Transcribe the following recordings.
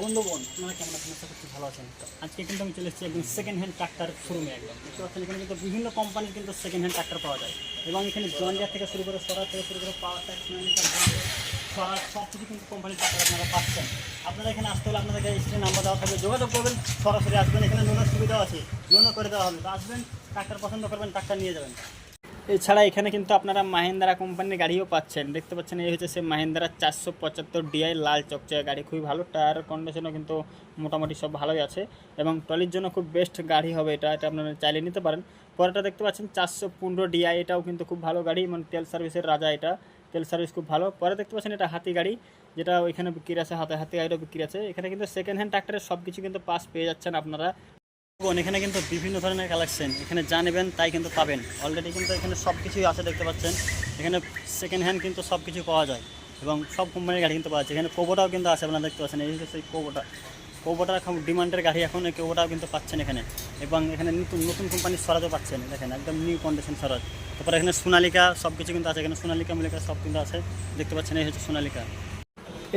বন্ধুগণ, আপনারা কেমন আছেন? আশা করছি ভালো আছেন। আজকে কিন্তু আমি চলে এসেছি একদম সেকেন্ড হ্যান্ড ট্রাক্টার শোরুমে একদম। দেখতে পাচ্ছেন, এখানে কিন্তু বিভিন্ন কোম্পানির কিন্তু সেকেন্ড হ্যান্ড ট্রাক্টার পাওয়া যায়। এবং এখানে জন্ডিয়ার থেকে শুরু করে সরার থেকে শুরু করে পাওয়ার ট্যাক্স সব কিছু কিন্তু কোম্পানির ট্রাক্টার আপনারা পাচ্ছেন। আপনারা এখানে আসতে হলে আপনাদেরকে স্ক্রিনে নাম্বার দেওয়া থাকবে। যোগাযোগ করবেন, সরাসরি আসবেন। এখানে লোনের সুবিধাও আছে লোনও করে দেওয়া হবে। তো আসবেন ট্রাক্টার পছন্দ করবেন ট্রাক্টার নিয়ে যাবেন। এছাড়া এখানে কিন্তু আপনারা মাহিন্দ্রা কোম্পানির গাড়িও পাচ্ছেন। দেখতে পাচ্ছেন, এই হচ্ছে সে মাহিন্দ্রা চারশো পঁচাত্তর ডিআই লাল চকচকে গাড়ি, খুবই ভালো টায়ার কন্ডিশনও কিন্তু মোটামুটি সব ভালোই আছে এবং ট্রলির জন্য খুব বেস্ট গাড়ি হবে এটা এটা আপনারা চাইলে নিতে পারেন। পরেরটা দেখতে পাচ্ছেন, চারশো পনেরো ডিআই এটাও কিন্তু খুব ভালো গাড়ি মানে তেল সার্ভিসের রাজা এটা। তেল সার্ভিস খুব ভালো। পরে দেখতে পাচ্ছেন, এটা হাতি গাড়ি, যেটা ওইখানে বিক্রি আছে, হাতে হাতি গাড়িটাও বিক্রি আছে। এখানে কিন্তু সেকেন্ড হ্যান্ড ট্রাক্টরের সব কিছু কিন্তু পাস পেয়ে যাচ্ছেন আপনারা। এখানে কিন্তু বিভিন্ন ধরনের কালেকশন এখানে যা নেবেন তাই কিন্তু পাবেন। অলরেডি কিন্তু এখানে সব কিছুই আছে দেখতে পাচ্ছেন। এখানে সেকেন্ড হ্যান্ড কিন্তু সব কিছু পাওয়া যায় এবং সব কোম্পানির গাড়ি কিন্তু পাওয়া যায় এখানে কোবোটাও কিন্তু আছে আপনারা দেখতে পাচ্ছেন, এই হচ্ছে সেই কোবোটা কোবোটা এখন ডিমান্ডের গাড়ি এখন এই কোবোটাও কিন্তু পাচ্ছেন এখানে এবং এখানে নতুন নতুন কোম্পানির স্বরাজও পাচ্ছেন। দেখেন, একদম নিউ কন্ডিশন স্বরাজ তারপরে এখানে সোনালিকা সব কিছু কিন্তু আছে। এখানে সোনালিকা মিলিকা সব কিন্তু আছে। দেখতে পাচ্ছেন, এই হচ্ছে সোনালিকা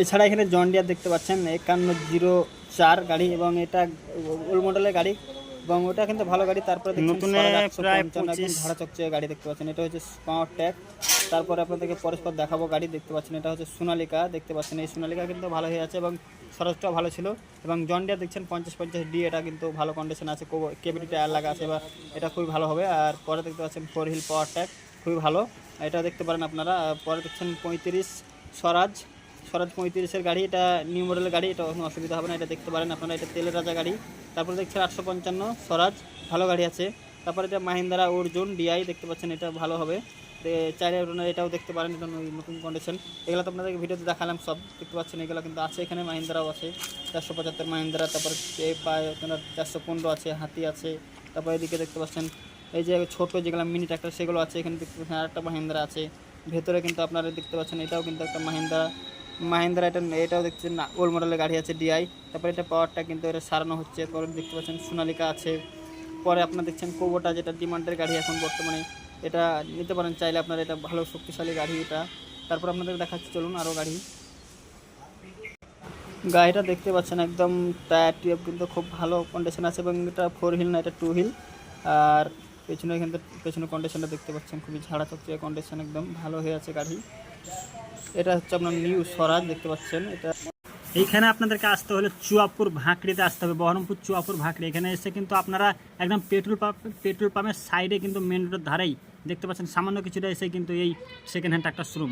এছাড়া এখানে জন্ডিয়ার দেখতে পাচ্ছেন, একান্ন জিরো চার গাড়ি এবং এটা ওল্ড মডেলের গাড়ি এবং ওটা কিন্তু ভালো গাড়ি তারপরে নতুন ভাড়া চকচকে গাড়ি দেখতে পাচ্ছেন। এটা হচ্ছে পাওয়ার ট্যাগ তারপরে আপনাদেরকে পরস্পর দেখাবো গাড়ি দেখতে পাচ্ছেন এটা হচ্ছে সোনালিকা দেখতে পাচ্ছেন এই সোনালিকা কিন্তু ভালো হয়ে আছে এবং খরচটাও ভালো ছিল এবং জন্ডিয়ার দেখছেন পঞ্চাশ পঞ্চাশ ডি এটা কিন্তু ভালো কন্ডিশন আছে কেবিটি টায়ার লাগা আছে বা এটা খুবই ভালো হবে। আর পরে দেখতে পাচ্ছেন ফোর হিল পাওয়ার ট্যাগ খুবই ভালো। এটা দেখতে পারেন আপনারা আর পরে দেখছেন পঁয়ত্রিশ স্বরাজ স্বরাজ পঁয়ত্রিশের গাড়ি, এটা নিউ মডেলের গাড়ি এটা কোনো অসুবিধা হবে না, এটা দেখতে পারেন আপনারা, এটা তেলের রাজা গাড়ি। তারপরে দেখছেন আটশো পঞ্চান্ন স্বরাজ ভালো গাড়ি আছে। তারপরে এটা মাহিন্দ্রা অর্জুন ডিআই দেখতে পাচ্ছেন এটা ভালো হবে। চাইলে আপনারা এটাও দেখতে পারেন, এটা নতুন- কন্ডিশন এগুলো তো আপনাদেরকে ভিডিওতে দেখালাম, সব দেখতে পাচ্ছেন, এগুলো কিন্তু আছে এখানে, মাহিন্দ্রাও আছে, চারশো পঁচাত্তর মাহিন্দ্রা, তারপর আপনার চারশো পনেরো আছে, হাতি আছে, তারপর এদিকে দেখতে পাচ্ছেন, এই যে ছোটো যেগুলো মিনি ট্র্যাক্টর সেগুলো আছে, এখানে দেখতে পাচ্ছেন আরেকটা মাহিন্দ্রা আছে। ভেতরে কিন্তু আপনারা দেখতে পাচ্ছেন, এটাও কিন্তু একটা মাহিন্দ্রা। মাহিন্দ্রা এটা এটাও দেখছেন ওল্ড মডেলের গাড়ি আছে ডিআই তারপরে এটা পাওয়ারটা কিন্তু এটা সারানো হচ্ছে পরে দেখতে পাচ্ছেন সোনালিকা আছে। পরে আপনার দেখছেন কোবোটা যেটা ডিমান্ডের গাড়ি এখন বর্তমানে, এটা নিতে পারেন চাইলে আপনার, এটা ভালো শক্তিশালী গাড়ি এটা। তারপর আপনাদের দেখাচ্ছি, চলুন আরও গাড়ি। গাড়িটা দেখতে পাচ্ছেন একদম টায়ার টিউব কিন্তু খুব ভালো কন্ডিশন আছে এবং এটা ফোর হিল না, এটা টু হিল আর পেছনে কিন্তু পেছনে কন্ডিশনটা দেখতে পাচ্ছেন, খুবই ঝাড়া চকচকে কন্ডিশন একদম ভালো হয়ে আছে গাড়ি। এটা হচ্ছে আপনার নিউ স্বরাজ, দেখতে পাচ্ছেন। এটা এইখানে আপনাদেরকে আসতে হলে চুয়াপুর ভাঁকড়িতে আসতে হবে। বহরমপুর চুয়াপুর ভাঁকড়ি। এখানে এসে কিন্তু আপনারা একদম পেট্রোল পাম্প, পেট্রোল পাম্পের সাইডে কিন্তু মেন রোডের ধারেই দেখতে পাচ্ছেন। সামান্য কিছুটা এসে কিন্তু এই সেকেন্ড হ্যান্ড একটা শোরুম